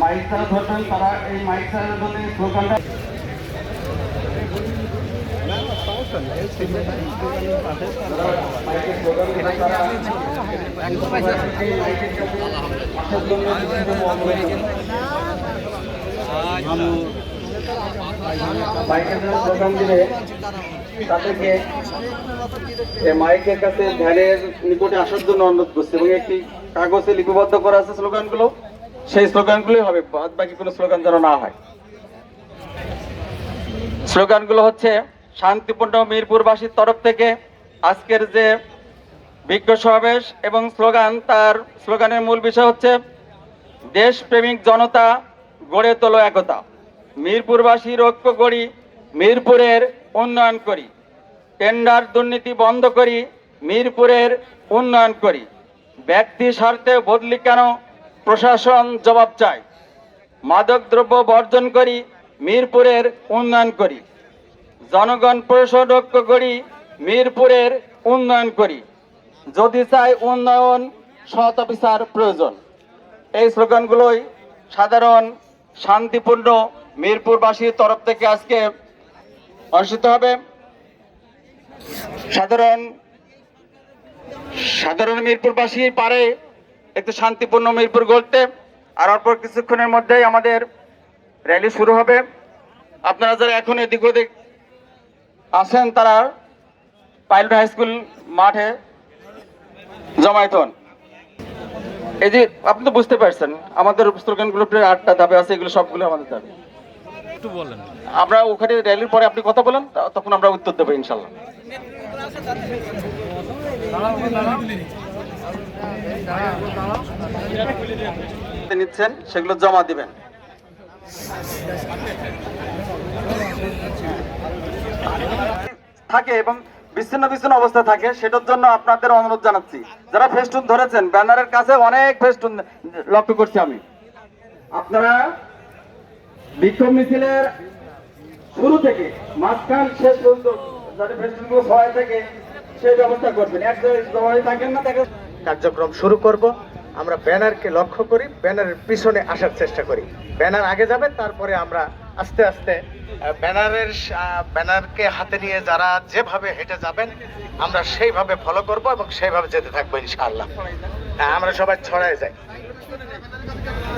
Mic তারা ধরবেন তারা এই মাইক স্লোগানটা মাইকের তাদেরকে মাইকের কাছে ধ্যানের নিকটে আসার জন্য অনুরোধ করছে এবং একটি কাগজে লিপিবদ্ধ করা আছে স্লোগানগুলো। সেই স্লোগানগুলোই হবে বাকি কোনো স্লোগান যেন না হয়। স্লোগানগুলো হচ্ছে, শান্তিপূর্ণ মিরপুরবাসীর তরফ থেকে আজকের যে বিজ্ঞ সমাবেশ এবং স্লোগান, তার স্লোগানের মূল বিষয় হচ্ছে, দেশপ্রেমিক জনতা গড়ে তোলো একতা। মিরপুরবাসীর ঐক্য করি, মিরপুরের উন্নয়ন করি। টেন্ডার দুর্নীতি বন্ধ করি, মিরপুরের উন্নয়ন করি। ব্যক্তি স্বার্থে বদলি কেন প্রশাসন জবাব চায়। মাদক দ্রব্য বর্জন করি, মিরপুরের উন্নয়ন করি। জনগণ পরিষদ ঐক্য করি, মিরপুরের উন্নয়ন করি। যদি চাই উন্নয়ন, সৎ অফিসার প্রয়োজন। এই স্লোগানগুলোই সাধারণ, শান্তিপূর্ণ মিরপুরবাসীর তরফ থেকে আজকে অনুষ্ঠিত হবে। সাধারণ সাধারণ মিরপুরবাসীর পারে একটু শান্তিপূর্ণ মিরপুর গড়তে। আর অল্প কিছুক্ষণের মধ্যেই আমাদের র্যালি শুরু হবে। আপনারা যারা এখন এদিক ওদিক আছেন তারা পাইলট হাই স্কুল মাঠে জমায়েত হন। এই যে আপনি তো বুঝতে পারছেন আমাদের স্লোগানগুলো প্রায় আটটা দাবি আছে এগুলো সবগুলো আমাদের দাবি একটু বলেন। আমরা ওখানে র্যালির পরে আপনি কথা বলেন তা- তখন আমরা উত্তর দেবো ইনশাল্লাহ। নিচ্ছেন, সেগুলো জমা দিবেন। থাকে এবং বিচ্ছিন্ন বিচ্ছিন্ন অবস্থা থাকে, সেটার জন্য আপনাদের অনুরোধ জানাচ্ছি। যারা ফেস্টুন ধরেছেন, ব্যানারের কাছে অনেক ফেস্টুন লক্ষ্য করছি আমি। আপনারা বিক্ষোভ মিছিলের শুরু থেকে, মাঝখান শেষ পর্যন্ত যাতে ফেস্টুনগুলো সবাই থেকে, সেই ব্যবস্থা করবেন। এক জায়গায় থাকেন না দেখেন কার্যক্রম শুরু করব। আমরা ব্যানারকে লক্ষ্য করি, ব্যানারের পিছনে আসার চেষ্টা করি। ব্যানার আগে যাবে, তারপরে আমরা আস্তে আস্তে ব্যানারের ব্যানারকে হাতে নিয়ে যারা যেভাবে হেঁটে যাবেন, আমরা সেইভাবে ফলো করব এবং সেইভাবে যেতে থাকব ইনশাআল্লাহ। হ্যাঁ আমরা সবাই ছড়ায় যাই।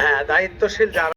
হ্যাঁ দায়িত্বশীল যারা